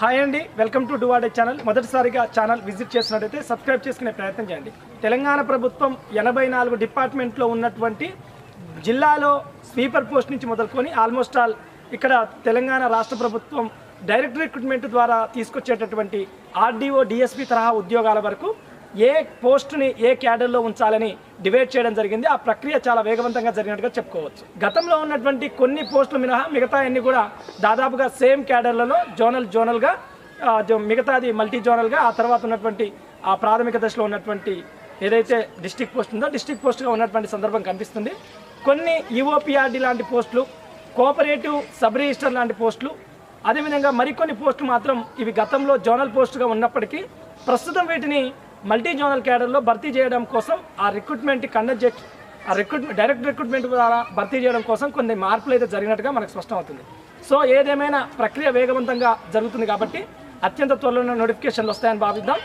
Hi అండి welcome to డువాడే channel మొదటిసారిగా channel visit చేసినట్టయితే సబ్స్క్రైబ్ చేసుకునే ప్రయత్నం చేయండి. తెలంగాణ ప్రభుత్వం ఎనభై నాలుగు డిపార్ట్మెంట్లో ఉన్నటువంటి జిల్లాలో స్వీపర్ పోస్ట్ నుంచి మొదలుకొని ఆల్మోస్ట్ ఆల్ ఇక్కడ తెలంగాణ రాష్ట్ర ప్రభుత్వం డైరెక్ట్ రిక్రూట్మెంట్ ద్వారా తీసుకొచ్చేటటువంటి ఆర్డీఓ డిఎస్పి తరహా ఉద్యోగాల వరకు ఏ పోస్టుని ఏ క్యాడర్లో ఉంచాలని డివైడ్ చేయడం జరిగింది. ఆ ప్రక్రియ చాలా వేగవంతంగా జరిగినట్టుగా చెప్పుకోవచ్చు. గతంలో ఉన్నటువంటి కొన్ని పోస్టులు మినహా మిగతా అన్ని కూడా దాదాపుగా సేమ్ క్యాడర్లలో జోనల్ జోనల్గా మిగతాది మల్టీ జోనల్గా ఆ తర్వాత ఉన్నటువంటి ఆ ప్రాథమిక దశలో ఉన్నటువంటి ఏదైతే డిస్టిక్ పోస్ట్ ఉందో డిస్టిక్ పోస్ట్గా ఉన్నటువంటి సందర్భం కనిపిస్తుంది. కొన్ని ఈఓపిఆర్డి లాంటి పోస్టులు కోఆపరేటివ్ సబ్ రిజిస్టర్ లాంటి పోస్టులు అదేవిధంగా మరికొన్ని పోస్టులు మాత్రం ఇవి గతంలో జోనల్ పోస్టుగా ఉన్నప్పటికీ ప్రస్తుతం వీటిని మల్టీ జోనల్ క్యాడర్లో భర్తీ చేయడం కోసం ఆ రిక్రూట్మెంట్ కండక్ట్ చే ఆ రిక్రూట్ డైరెక్ట్ రిక్రూట్మెంట్ ద్వారా భర్తీ చేయడం కోసం కొన్ని మార్పులు అయితే జరిగినట్టుగా మనకు స్పష్టం అవుతుంది సో ఏదేమైనా ప్రక్రియ వేగవంతంగా జరుగుతుంది కాబట్టి అత్యంత త్వరలో నోటిఫికేషన్లు వస్తాయని భావిద్దాం.